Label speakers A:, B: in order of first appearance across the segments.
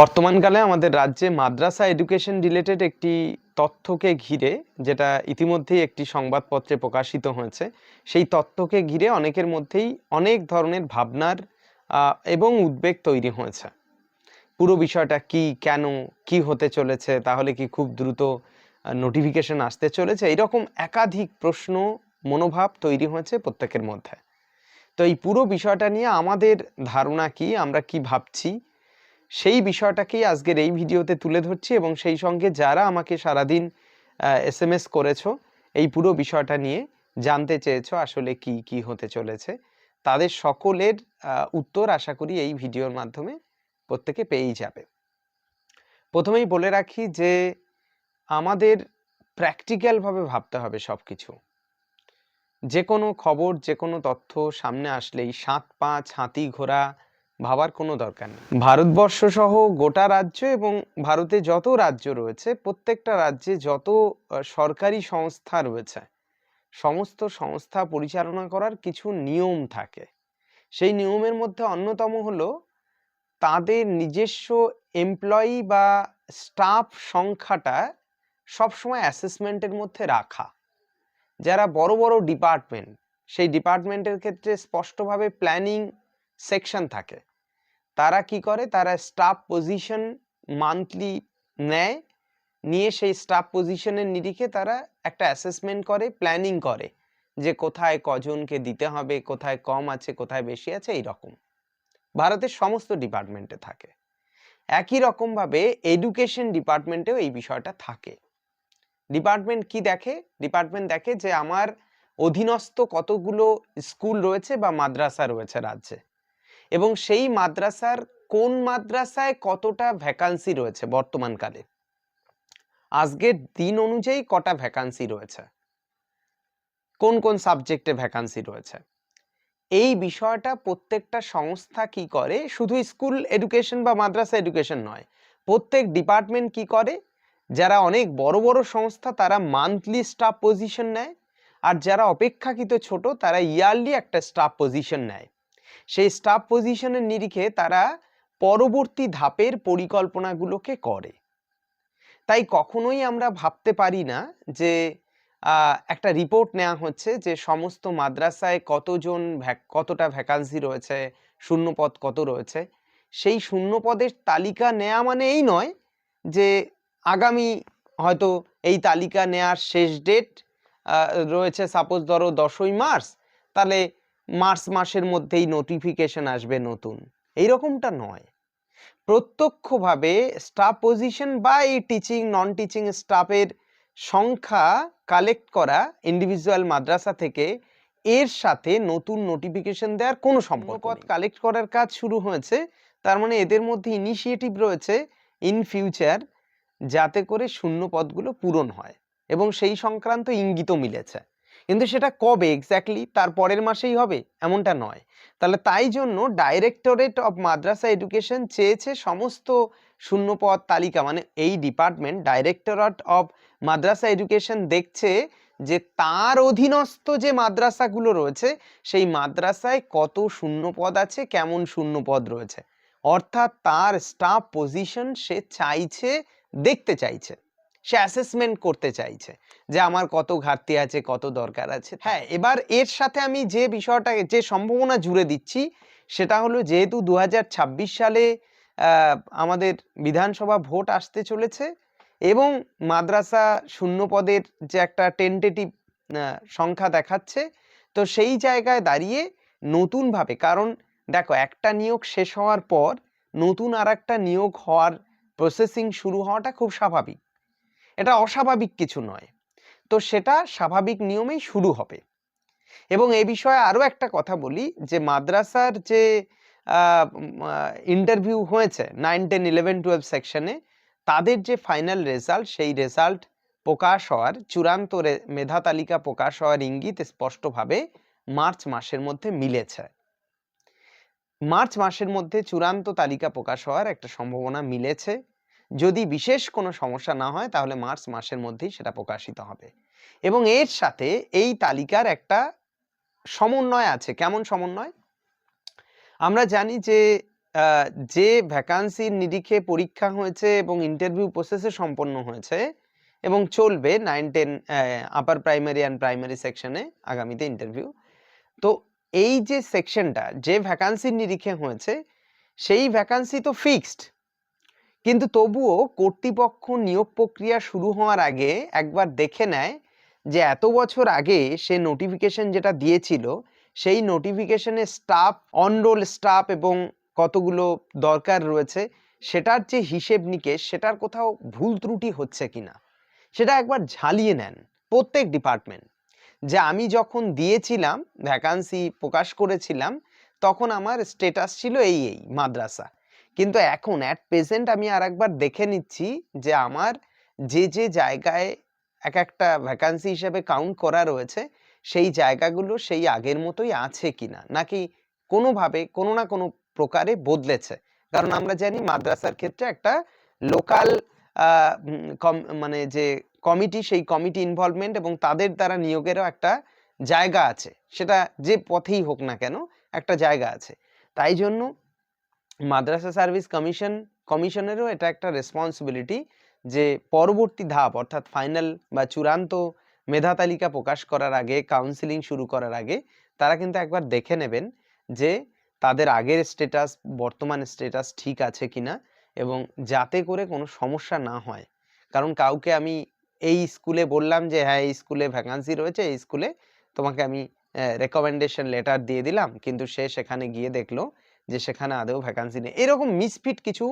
A: বর্তমানকালে আমাদের রাজ্যে মাদ্রাসা education related একটি তথ্যকে ঘিরে, যেটা ইতিমধ্যেই একটি সংবাদপত্রে প্রকাশিত হয়েছে, সেই তথ্যকে ঘিরে অনেকের মধ্যেই অনেক ধরনের ভাবনার এবং উদ্বেগ তৈরি হয়েছে। পুরো বিষয়টা কি, কেন, কি হতে চলেছে, তাহলে কি খুব দ্রুত নোটিফিকেশন আসতে চলেছে, এরকম একাধিক প্রশ্ন, মনোভাব তৈরি হয়েছে প্রত্যেকের মধ্যে। তো এই পুরো বিষয়টা নিয়ে আমাদের ধারণা কি, আমরা কি ভাবছি সেই বিষয়টাকেই আজকের এই ভিডিওতে তুলে ধরছি এবং সেই সঙ্গে যারা আমাকে সারাদিন এস এম এস করেছ, এই পুরো বিষয়টা নিয়ে জানতে চেয়েছো আসলে কি কি হতে চলেছে, তাদের সকলের উত্তর আশা করি এই ভিডিওর মাধ্যমে প্রত্যেকে পেয়েই যাবে। প্রথমেই বলে রাখি যে আমাদের প্র্যাকটিক্যালভাবে ভাবতে হবে সব কিছু যে কোনো খবর যে কোনো তথ্য সামনে আসলেই সাত পাঁচ হাতি ঘোড়া ভাবার কোনো দরকার নেই। ভারতবর্ষ সহ গোটা রাজ্য এবং ভারতে যত রাজ্য রয়েছে, প্রত্যেকটা রাজ্যে যত সরকারি সংস্থা রয়েছে, সমস্ত সংস্থা পরিচালনা করার কিছু নিয়ম থাকে। সেই নিয়মের মধ্যে অন্যতম হলো, তাদের নিজস্ব এমপ্লয়ি বা স্টাফ সংখ্যাটা সবসময় অ্যাসেসমেন্টের মধ্যে রাখা। যারা বড় বড় ডিপার্টমেন্ট সেই ডিপার্টমেন্টের ক্ষেত্রে স্পষ্টভাবে প্ল্যানিং সেকশন থাকে। তারা কি করে? তারা স্টাফ পজিশন মান্থলি নেয়, নিয়ে সেই স্টাফ পজিশনের নিরিখে তারা একটা অ্যাসেসমেন্ট করে প্ল্যানিং করে যে কোথায় কজনকে দিতে হবে, কোথায় কম আছে, কোথায় বেশি আছে এই রকম ভারতের সমস্ত ডিপার্টমেন্টে থাকে। একই রকমভাবে এডুকেশন ডিপার্টমেন্টেও এই বিষয়টা থাকে। ডিপার্টমেন্ট কি দেখে? ডিপার্টমেন্ট দেখে যে আমার অধীনস্থ কতগুলো স্কুল রয়েছে বা মাদ্রাসা রয়েছে রাজ্যে। এবং সেই মাদ্রাসার কোন মাদ্রাসায় কতটা ভ্যাকান্সি রয়েছে বর্তমানকালে? আজকের দিন অনুযায়ী কটা ভ্যাকান্সি রয়েছে? কোন কোন সাবজেক্টে ভ্যাকান্সি রয়েছে? এই বিষয়টা প্রত্যেকটা সংস্থা কি করে? শুধু স্কুল এডুকেশন বা মাদ্রাসা এডুকেশন নয়, প্রত্যেক ডিপার্টমেন্ট কি করে? যারা অনেক বড় বড় সংস্থা, তারা মান্থলি স্টাফ পজিশন নেয়, আর যারা অপেক্ষাকৃত ছোট, তারা ইয়ারলি একটা স্টাফ পজিশন নেয়। সেই স্টাফ পজিশনের নিরিখে তারা পরবর্তী ধাপের পরিকল্পনাগুলোকে করে। তাই কখনোই আমরা ভাবতে পারি না যে একটা রিপোর্ট নেওয়া হচ্ছে যে সমস্ত মাদ্রাসায় কতজন কতটা ভ্যাকান্সি রয়েছে শূন্যপদ কত রয়েছে। সেই শূন্যপদের তালিকা নেওয়া মানে এই নয় যে আগামী হয়তো এই তালিকা নেওয়ার শেষ ডেট রয়েছে সাপোজ ধরো দশই মার্চ, তাহলে মার্চ মাসের মধ্যেই নোটিফিকেশন আসবে নতুন। এইরকমটা নয়। প্রত্যক্ষভাবে স্টাফ পজিশন বা এই টিচিং নন টিচিং স্টাফের সংখ্যা কালেক্ট করা ইন্ডিভিজুয়াল মাদ্রাসা থেকে এর সাথে নতুন নোটিফিকেশন দেওয়ার কোনো সম্পর্ক কালেক্ট করার কাজ শুরু হয়েছে। তার মানে এদের মধ্যে ইনিশিয়েটিভ রয়েছে ইন ফিউচার যাতে করে শূন্য পদগুলো পূরণ হয় এবং সেই সংক্রান্ত ইঙ্গিতও মিলেছে। কিন্তু সেটা কবে এক্স্যাক্টলি তার পরের মাসেই হবে এমনটা নয়। তাহলে তাই জন্য ডাইরেক্টরেট অফ মাদ্রাসা এডুকেশন চেয়েছে সমস্ত শূন্যপদ তালিকা মানে এই department directorate of madrasa education দেখছে যে তার অধীনস্থ যে মাদ্রাসাগুলো রয়েছে, সেই মাদ্রাসায় কত শূন্যপদ আছে, কেমন শূন্যপদ রয়েছে। অর্থাৎ তার স্টাফ পজিশন সে চাইছে, দেখতে চাইছে। সে অ্যাসেসমেন্ট করতে চাইছে যে আমার কত ঘাটতি আছে, কত দরকার আছে। হ্যাঁ এবার এর সাথে আমি যে বিষয়টা, যে সম্ভাবনা জুড়ে দিচ্ছি, সেটা হলো যেহেতু দু হাজার ছাব্বিশ সালে আমাদের বিধানসভা ভোট আসতে চলেছে এবং মাদ্রাসা শূন্য পদের যে একটা টেন্টেটিভ সংখ্যা দেখাচ্ছে, তো সেই জায়গায় দাঁড়িয়ে নতুনভাবে, কারণ দেখো একটা নিয়োগ শেষ হওয়ার পর নতুন আর একটা নিয়োগ হওয়ার প্রসেসিং শুরু হওয়াটা খুব স্বাভাবিক। এটা অস্বাভাবিক কিছু নয়। তো সেটা স্বাভাবিক নিয়মেই শুরু হবে। এবং এ বিষয়ে আরও একটা কথা বলি যে মাদ্রাসার যে ইন্টারভিউ হয়েছে নাইন টেন ইলেভেন টুয়েলভ সেকশনে তাদের যে ফাইনাল রেজাল্ট সেই রেজাল্ট প্রকাশ হওয়ার চূড়ান্ত মেধা তালিকা প্রকাশ হওয়ার ইঙ্গিত স্পষ্টভাবে মার্চ মাসের মধ্যে মিলেছে। মার্চ মাসের মধ্যে চূড়ান্ত তালিকা প্রকাশ হওয়ার একটা সম্ভাবনা মিলেছে। যদি বিশেষ কোনো সমস্যা না হয়, তাহলে মার্চ মাসের মধ্যেই সেটা প্রকাশিত হবে। এবং এর সাথে এই তালিকার একটা সমন্বয় আছে। কেমন সমন্বয়? আমরা জানি যে যে ভ্যাকান্সির নিরিখে পরীক্ষা হয়েছে এবং ইন্টারভিউ প্রসেসে সম্পন্ন হয়েছে এবং চলবে nine ten upper primary and primary সেকশনে আগামীতে ইন্টারভিউ তো এই যে সেকশনটা যে ভ্যাকান্সির নিরিখে হয়েছে, সেই ভ্যাকান্সি তো ফিক্সড কিন্তু তবুও কর্তৃপক্ষ নিয়োগ প্রক্রিয়া শুরু হওয়ার আগে একবার দেখে নেয় যে এত বছর আগে সে নোটিফিকেশন যেটা দিয়েছিল, সেই নোটিফিকেশনে স্টাফ অনরোল স্টাফ এবং কতগুলো দরকার রয়েছে, সেটার যে হিসেব নিকেশ, সেটার কোথাও ভুল ত্রুটি হচ্ছে কিনা, সেটা একবার ঝালিয়ে নেন প্রত্যেক ডিপার্টমেন্ট যে আমি যখন দিয়েছিলাম ভ্যাকান্সি প্রকাশ করেছিলাম, তখন আমার স্টেটাস ছিল এই এই, মাদ্রাসা। কিন্তু এখন অ্যাট প্রেজেন্ট আমি আর একবার দেখে নিচ্ছি যে আমার যে যে জায়গায় এক একটা ভ্যাকান্সি হিসেবে কাউন্ট করা রয়েছে, সেই জায়গাগুলো সেই আগের মতোই আছে কিনা? নাকি কোনোভাবে কোনো না কোনো প্রকারে বদলেছে? কারণ আমরা জানি মাদ্রাসার ক্ষেত্রে একটা লোকাল মানে যে কমিটি সেই কমিটি ইনভলভমেন্ট এবং তাদের দ্বারা নিয়োগেরও একটা জায়গা আছে। সেটা যে পথেই হোক না কেন একটা জায়গা আছে। তাই জন্য মাদ্রাসা সার্ভিস কমিশন, কমিশনেরও এটা একটা রেসপন্সিবিলিটি যে পরবর্তী ধাপ, অর্থাৎ ফাইনাল বা চূড়ান্ত মেধা তালিকা প্রকাশ করার আগে কাউন্সিলিং শুরু করার আগে, তারা কিন্তু একবার দেখে নেবেন যে তাদের আগের স্টেটাস বর্তমান স্টেটাস ঠিক আছে কিনা এবং যাতে করে কোনো সমস্যা না হয়। কারণ কাউকে আমি এই স্কুলে বললাম যে হ্যাঁ এই স্কুলে ভ্যাকান্সি রয়েছে, এই স্কুলে তোমাকে আমি রেকমেন্ডেশন লেটার দিয়ে দিলাম। কিন্তু সে সেখানে গিয়ে দেখল যে সেখানে আদৌ ভ্যাকান্সি নেই। এরকম মিসফিট কিছু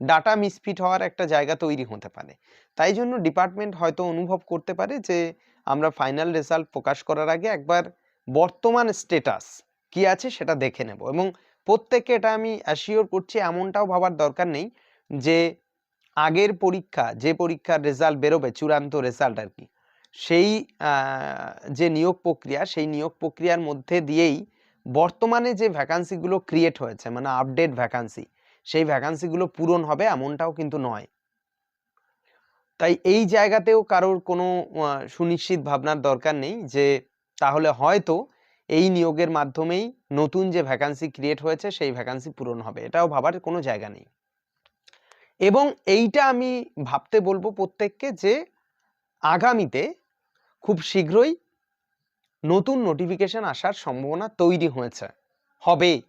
A: ডাটা মিসফিট হওয়ার একটা জায়গা তৈরি হতে পারে। তাই জন্য ডিপার্টমেন্ট হয়তো অনুভব করতে পারে যে আমরা ফাইনাল রেজাল্ট প্রকাশ করার আগে একবার বর্তমান স্টেটাস কি আছে সেটা দেখে নেব এবং প্রত্যেককে এটা আমি অ্যাসিওর করছি এমনটাও ভাবার দরকার নেই যে আগের পরীক্ষা, যে পরীক্ষার রেজাল্ট বেরোবে, চূড়ান্ত রেজাল্ট আর কি, সেই যে নিয়োগ প্রক্রিয়া, সেই নিয়োগ প্রক্রিয়ার মধ্যে দিয়েই বর্তমানে যে ভ্যাকান্সিগুলো ক্রিয়েট হয়েছে মানে আপডেট ভ্যাকান্সি সেই ভ্যাকান্সিগুলো পূরণ হবে এমনটাও কিন্তু নয়। তাই এই জায়গাতেও কারোর কোনো সুনিশ্চিত ভাবনার দরকার নেই যে, তাহলে হয়তো এই নিয়োগের মাধ্যমেই নতুন যে ভ্যাকান্সি ক্রিয়েট হয়েছে, সেই ভ্যাকান্সি পূরণ হবে। এটাও ভাবার কোনো জায়গা নেই। এবং এইটা আমি ভাবতে বলব প্রত্যেককে যে, আগামীতে খুব শীঘ্রই নতুন নোটিফিকেশন আসার সম্ভাবনা তৈরি হয়েছে। হবে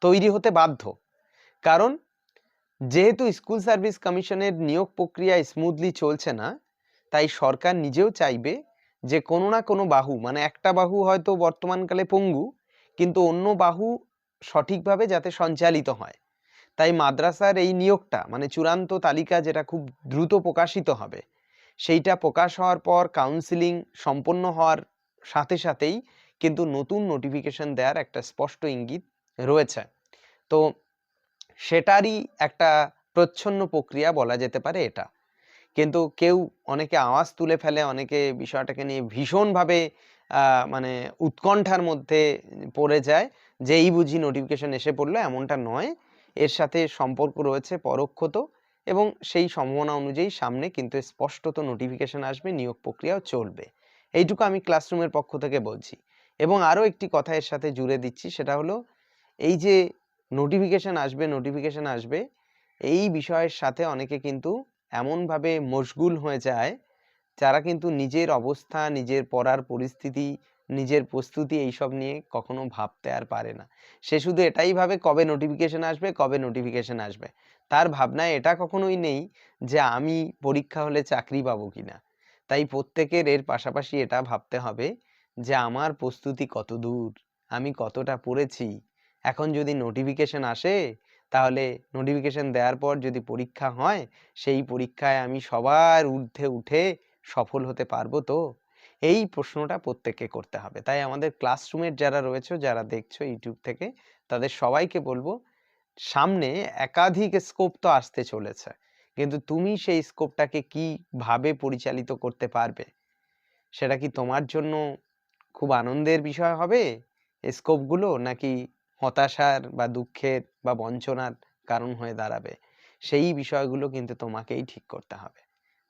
A: তৈরি হতে বাধ্য। কারণ, যেহেতু স্কুল সার্ভিস কমিশনের নিয়োগ প্রক্রিয়া স্মুথলি চলছে না, তাই সরকার নিজেও চাইবে যে কোনো না কোনো বাহু মানে একটা বাহু হয়তো বর্তমানকালে পঙ্গু, কিন্তু অন্য বাহু সঠিকভাবে যাতে সঞ্চালিত হয়। তাই মাদ্রাসার এই নিয়োগটা মানে চূড়ান্ত তালিকা যেটা খুব দ্রুত প্রকাশিত হবে, সেইটা প্রকাশ হওয়ার পর কাউন্সিলিং সম্পন্ন হওয়ার সাথে সাথেই কিন্তু নতুন নোটিফিকেশন দেওয়ার একটা স্পষ্ট ইঙ্গিত রয়েছে। তো সেটারই একটা প্রচ্ছন্ন প্রক্রিয়া বলা যেতে পারে এটা। কিন্তু কেউ অনেকে আওয়াজ তুলে ফেলে, অনেকে বিষয়টাকে নিয়ে ভীষণভাবে মানে উৎকণ্ঠার মধ্যে পড়ে যায় যে এই বুঝি নোটিফিকেশন এসে পড়ল, এমনটা নয়। এর সাথে সম্পর্ক রয়েছে পরোক্ষত এবং সেই সম্ভাবনা অনুযায়ী সামনে কিন্তু স্পষ্টত নোটিফিকেশন আসবে, নিয়োগ প্রক্রিয়াও চলবে। এইটুকু আমি ক্লাসরুমের পক্ষ থেকে বলছি। এবং আরও একটি কথা এর সাথে জুড়ে দিচ্ছি, সেটা হলো এই যে নোটিফিকেশান আসবে নোটিফিকেশান আসবে, এই বিষয়ের সাথে অনেকে কিন্তু এমনভাবে মশগুল হয়ে যায়, যারা কিন্তু নিজের অবস্থা, নিজের পড়ার পরিস্থিতি, নিজের প্রস্তুতি এইসব নিয়ে কখনো ভাবতে আর পারে না। সে শুধু এটাই ভাবে কবে নোটিফিকেশন আসবে, কবে নোটিফিকেশন আসবে। তার ভাবনায় এটা কখনোই নেই যে আমি পরীক্ষা হলে চাকরি পাবো কিনা। তাই প্রত্যেকের এর পাশাপাশি এটা ভাবতে হবে যে, আমার প্রস্তুতি কত দূর? আমি কতটা পড়েছি? এখন যদি নোটিফিকেশন আসে, তাহলে নোটিফিকেশন দেওয়ার পর যদি পরীক্ষা হয়, সেই পরীক্ষায় আমি সবার ঊর্ধ্বে উঠে সফল হতে পারব তো? এই প্রশ্নটা প্রত্যেককে করতে হবে। তাই আমাদের ক্লাসরুমের যারা রয়েছে, যারা দেখছ ইউটিউব থেকে, তাদের সবাইকে বলব, সামনে একাধিক স্কোপ তো আসতে চলেছে। কিন্তু তুমি সেই স্কোপটাকে কীভাবে পরিচালিত করতে পারবে? সেটা কি তোমার জন্য খুব আনন্দের বিষয় হবে? স্কোপগুলো নাকি হতাশার বা দুঃখের বা বঞ্চনার কারণ হয়ে দাঁড়াবে? সেই বিষয়গুলো কিন্তু তোমাকেই ঠিক করতে হবে।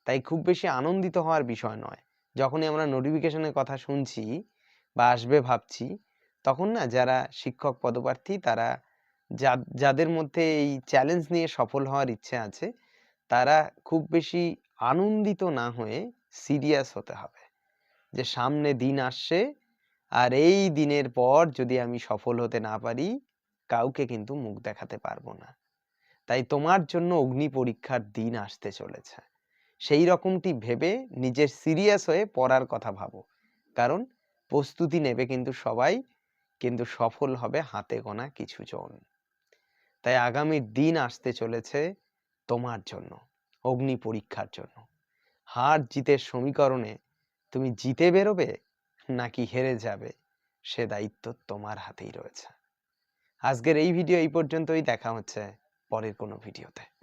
A: তাই খুব বেশি আনন্দিত হওয়ার বিষয় নয়। যখনই আমরা নোটিফিকেশনের কথা শুনছি বা আসবে ভাবছি, তখন না যারা শিক্ষক, পদপ্রার্থী তারা যাদের মধ্যে এই চ্যালেঞ্জ নিয়ে সফল হওয়ার ইচ্ছে আছে তারা খুব বেশি আনন্দিত না হয়ে সিরিয়াস হতে হবে। যে সামনে দিন আসছে, আর এই দিনের পর যদি আমি সফল হতে না পারি, কাউকে কিন্তু মুখ দেখাতে পারব না। তাই তোমার জন্য অগ্নি পরীক্ষার দিন আসতে চলেছে। সেই রকমটি ভেবে নিজের সিরিয়াস হয়ে পড়ার কথা ভাবো। কারণ প্রস্তুতি নেবে কিন্তু সবাই, কিন্তু সফল হবে হাতে গোনা কিছু জন তাই আগামী দিন আসতে চলেছে তোমার জন্য, অগ্নি পরীক্ষার জন্য। হার জিতের সমীকরণে তুমি জিতে বেরোবে নাকি হেরে যাবে, সে দায়িত্ব তোমার হাতেই রয়েছে। আজকের এই ভিডিও এই পর্যন্তই, দেখা হচ্ছে পরের কোনো ভিডিওতে।